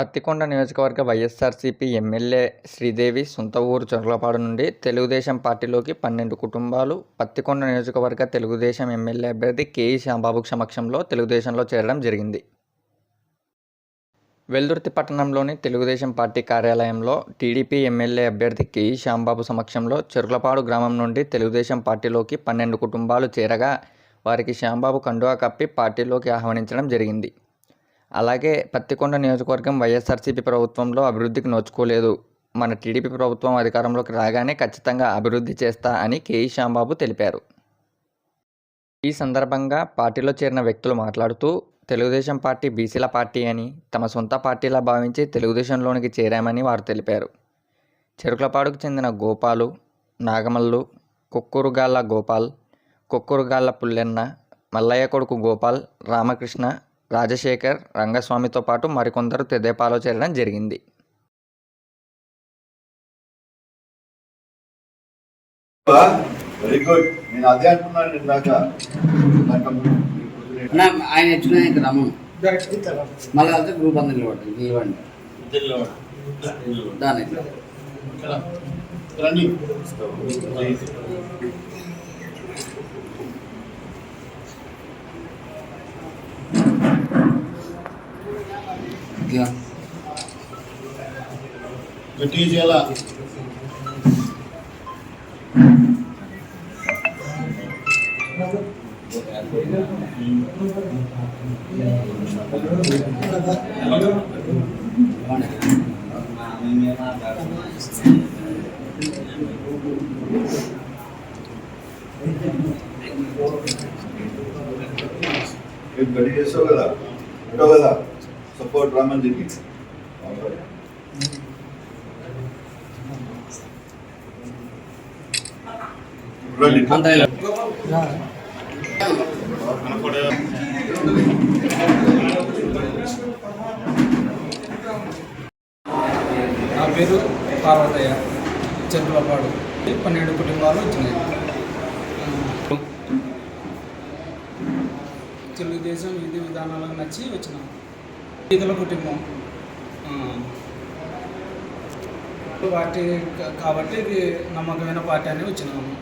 పత్తికొండ నియోజకవర్గ వైఎస్ఆర్సీపీ ఎమ్మెల్యే శ్రీదేవి సొంత ఊరు చొరలపాడు నుండి తెలుగుదేశం పార్టీలోకి పన్నెండు కుటుంబాలు పత్తికొండ నియోజకవర్గ తెలుగుదేశం ఎమ్మెల్యే అభ్యర్థి కేఈ శ్యాంబాబు సమక్షంలో తెలుగుదేశంలో చేరడం జరిగింది. వెల్దుర్తి పట్టణంలోని తెలుగుదేశం పార్టీ కార్యాలయంలో టీడీపీ ఎమ్మెల్యే అభ్యర్థి కేఈ శ్యాంబాబు సమక్షంలో చెరుకులపాడు గ్రామం నుండి తెలుగుదేశం పార్టీలోకి పన్నెండు కుటుంబాలు చేరగా వారికి శ్యాంబాబు కండువా కప్పి పార్టీలోకి ఆహ్వానించడం జరిగింది. అలాగే పత్తికొండ నియోజకవర్గం వైఎస్ఆర్సీపీ ప్రభుత్వంలో అభివృద్ధికి నోచుకోలేదు. మన టీడీపీ ప్రభుత్వం అధికారంలోకి రాగానే ఖచ్చితంగా అభివృద్ధి చేస్తా అని కేఈ శ్యాంబాబు తెలిపారు. ఈ సందర్భంగా పార్టీలో చేరిన వ్యక్తులు మాట్లాడుతూ తెలుగుదేశం పార్టీ బీసీల పార్టీ అని తమ సొంత పార్టీలా భావించి తెలుగుదేశంలోనికి చేరామని వారు తెలిపారు. చెరుకులపాడుకు చెందిన గోపాలు నాగమల్లు కుక్కురుగాళ్ళ గోపాల్ కుక్కురుగాళ్ళ పుల్లెన్న మల్లయ్య కొడుకు గోపాల్ రామకృష్ణ రాజశేఖర్ రంగస్వామితో పాటు మరికొందరు తెదేపాలో చేరడం జరిగింది. వెరీ గుడ్ నేను అదే అంటున్నాను ఇందాక నాకు అన్న, ఆయన మళ్ళీ వెళ్తే గ్రూప్ అందరు నిలబడి నిలవండి దాని రండి ఇదిగో. గట్టిగా చేయాలా ఇవ్వండి. రేపు గడి చేస్తావు కదా ఉంటావు కదా సపోర్ట్ రామన్ ఇలా. నా పేరు పార్వతయ్య. చెరుకులపాడు పన్నెండు కుటుంబాలు వచ్చినాయి. తెలుగుదేశం విధి విధానాలకు నచ్చి వచ్చినాం. ఇతల కుటుంబం. వాటి పార్టీ కాబట్టి ఇది నమ్మకమైన పార్టీ అని వచ్చినాము.